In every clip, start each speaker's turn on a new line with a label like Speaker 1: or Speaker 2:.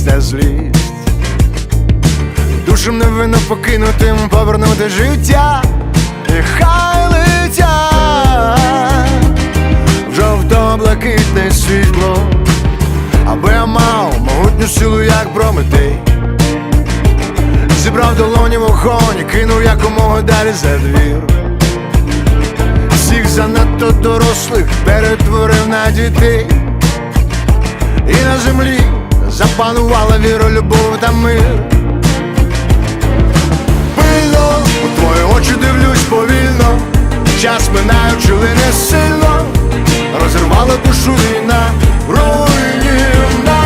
Speaker 1: росте злість. Душем невинно покинутим повернути життя, і хай летять в жовто-блакитне світло, аби я мав могутню силу, як Прометей. Зібрав долоні вогонь і кинув якомога далі за двір. Всіх занадто дорослих перетворив на дітей. І на землі запанувала віра, любов та мир. Пильно у твої очі дивлюсь повільно. Час минаючи лине сильно. Розірвала душу війна Руйнівна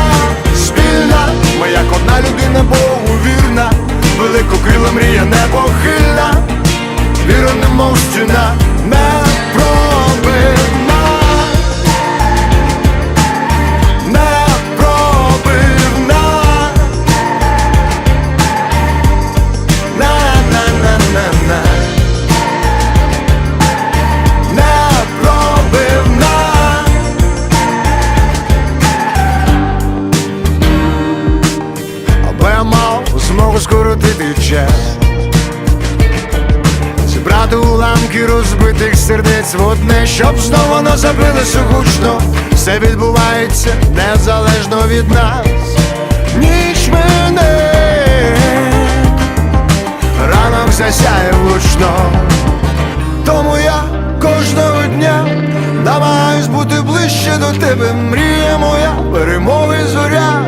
Speaker 1: спільна Ми як одна людина Богу вірна. Великокрила мрія непохильна Віра немов стіна час. Зібрати уламки розбитих сердець в одне, щоб знову воно забилося гучно. Все відбувається незалежно від нас. Ніч мене ранок засяє влучно. Тому я кожного дня намагаюсь бути ближче до тебе, мрія моя, перемоги зоря.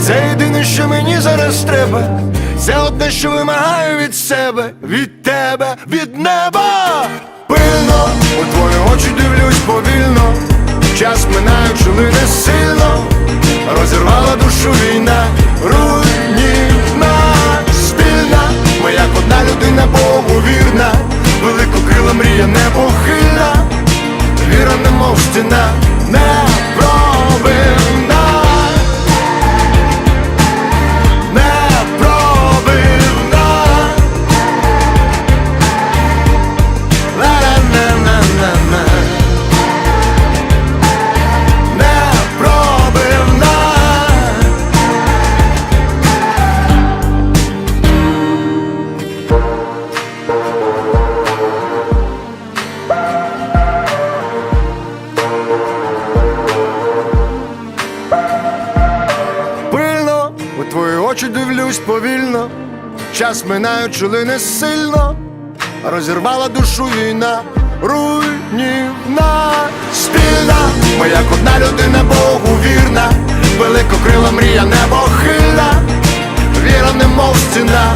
Speaker 1: Це єдине, що мені зараз треба. Це одне, що вимагаю від себе, від тебе, від неба. Пильно у твої очі дивлюсь повільно. Час минаючи не сильно, розірвала душу війна, руйнівна очі дивлюсь повільно, час минаючи не сильно, розірвала душу війна, руйнівна спільна, ми як одна людина Богу вірна, великокрила мрія небохильна, віра немов стіна,